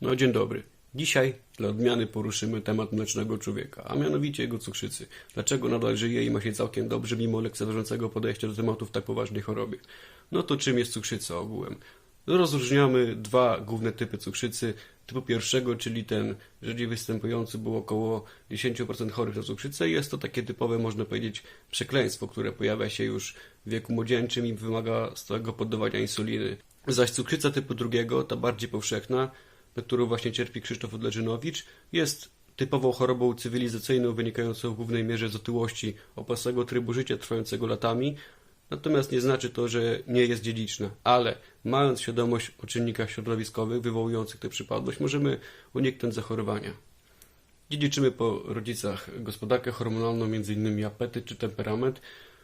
No dzień dobry. Dzisiaj dla odmiany poruszymy temat mlecznego człowieka, a mianowicie jego cukrzycy. Dlaczego nadal żyje i ma się całkiem dobrze mimo lekceważącego podejścia do tematu w tak poważnej chorobie? No to czym jest cukrzyca ogółem? Rozróżniamy dwa główne typy cukrzycy. Typu pierwszego, czyli ten rzadziej występujący, było około 10% chorych na cukrzycę. Jest to takie typowe, można powiedzieć, przekleństwo, które pojawia się już w wieku młodzieńczym i wymaga stałego poddawania insuliny. Zaś cukrzyca typu drugiego, ta bardziej powszechna, na którą właśnie cierpi Krzysztof Odleżynowicz, jest typową chorobą cywilizacyjną wynikającą w głównej mierze z otyłości opasłego trybu życia trwającego latami, natomiast nie znaczy to, że nie jest dziedziczna, ale mając świadomość o czynnikach środowiskowych wywołujących tę przypadłość, możemy uniknąć zachorowania. Dziedziczymy po rodzicach gospodarkę hormonalną, m.in. apetyt czy temperament.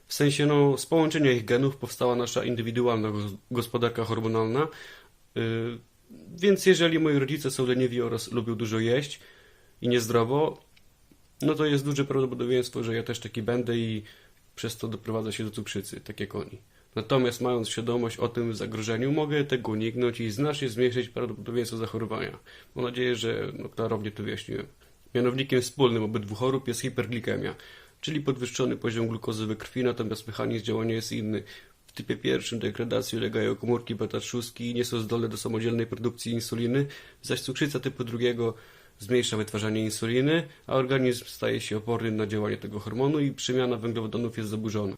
W sensie no, z połączenia ich genów powstała nasza indywidualna gos- gospodarka hormonalna. Yy, więc jeżeli moi rodzice są leniwi oraz lubią dużo jeść i niezdrowo, no to jest duże prawdopodobieństwo, że ja też taki będę i przez to doprowadza się do cukrzycy, tak jak oni. Natomiast mając świadomość o tym zagrożeniu, mogę tego uniknąć i znacznie zmniejszyć prawdopodobieństwo zachorowania. Mam nadzieję, że no, klarownie to wyjaśniłem. Mianownikiem wspólnym obydwu chorób jest hiperglikemia, czyli podwyższony poziom glukozy we krwi, natomiast mechanizm działania jest inny. W typie pierwszym degradacji ulegają komórki beta-trzustki i nie są zdolne do samodzielnej produkcji insuliny, zaś cukrzyca typu drugiego zmniejsza wytwarzanie insuliny, a organizm staje się oporny na działanie tego hormonu i przemiana węglowodanów jest zaburzona.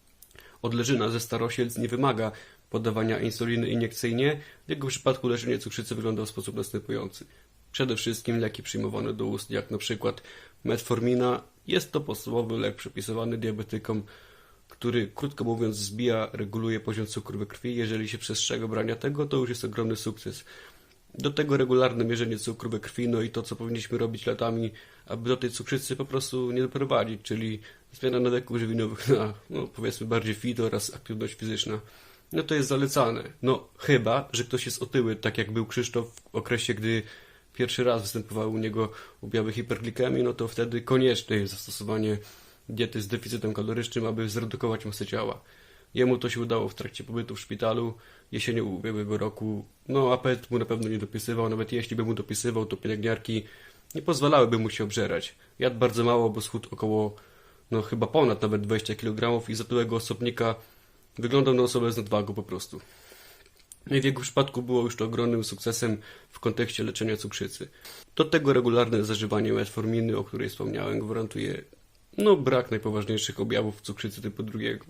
Odleżyna ze starosielc nie wymaga podawania insuliny iniekcyjnie. W jego przypadku leczenie cukrzycy wygląda w sposób następujący. Przede wszystkim leki przyjmowane do ust, jak przykład metformina. Jest to podstawowy lek przepisywany diabetykom, który, krótko mówiąc, zbija, reguluje poziom cukru we krwi. Jeżeli się przestrzega brania tego, to już jest ogromny sukces. Do tego regularne mierzenie cukru we krwi, no i to, co powinniśmy robić latami, aby do tej cukrzycy po prostu nie doprowadzić, czyli zmiana nawyków żywieniowych na, no, powiedzmy, bardziej fit oraz aktywność fizyczna. No to jest zalecane. No chyba, że ktoś jest otyły, tak jak był Krzysztof w okresie, gdy pierwszy raz występowały u niego objawy hiperglikemii, no to wtedy konieczne jest zastosowanie diety z deficytem kalorycznym, aby zredukować masę ciała. Jemu to się udało w trakcie pobytu w szpitalu jesienią ubiegłego roku. No, apetyt mu na pewno nie dopisywał, nawet jeśli by mu dopisywał, to pielęgniarki nie pozwalałyby mu się obżerać. Jadł bardzo mało, bo schudł około, no chyba ponad nawet 20 kg i z otyłego osobnika wyglądał na osobę z nadwagą po prostu. No i w jego przypadku było już to ogromnym sukcesem w kontekście leczenia cukrzycy. Do tego regularne zażywanie metforminy, o której wspomniałem, gwarantuje no, brak najpoważniejszych objawów cukrzycy typu drugiego.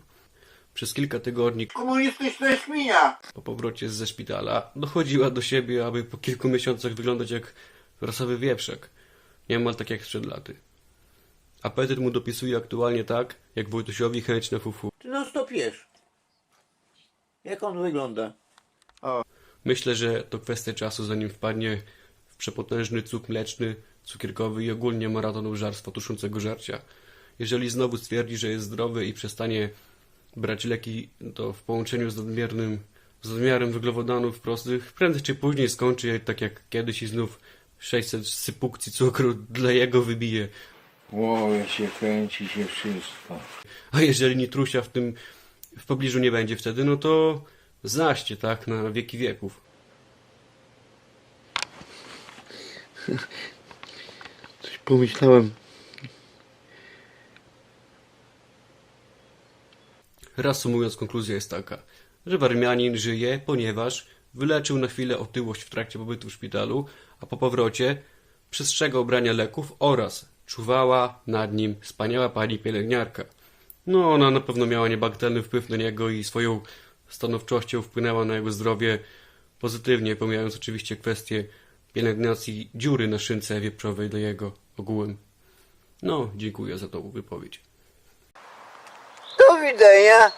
Przez kilka tygodni Komunistyczna świnia! po powrocie ze szpitala dochodziła do siebie, aby po kilku miesiącach wyglądać jak rasowy wieprzek. Niemal tak jak sprzed laty. Apetyt mu dopisuje aktualnie tak, jak Wojtusiowi chęć na fufu. Ty non stop jesz. Jak on wygląda? Myślę, że to kwestia czasu, zanim wpadnie w przepotężny cuk mleczny, cukierkowy i ogólnie maraton obżarstwa tuszącego żarcia. Jeżeli znowu stwierdzi, że jest zdrowy i przestanie brać leki, to w połączeniu z nadmiernym, z nadmiarem węglowodanów prostych, prędzej czy później skończy je tak jak kiedyś i znów 600 sypukcji cukru dla jego wybije. Głowie się kręci się wszystko. A jeżeli nitrusia w tym w pobliżu nie będzie wtedy, no to znaście, tak, na wieki wieków. Coś pomyślałem. Reasumując, konkluzja jest taka, że Warmianin żyje, ponieważ wyleczył na chwilę otyłość w trakcie pobytu w szpitalu, a po powrocie przestrzegał brania leków oraz czuwała nad nim wspaniała pani pielęgniarka. No, ona na pewno miała niebagatelny wpływ na niego i swoją stanowczością wpłynęła na jego zdrowie pozytywnie, pomijając oczywiście kwestię pielęgnacji dziury na szynce wieprzowej do jego ogółem. No, dziękuję za tą wypowiedź. Do widzenia!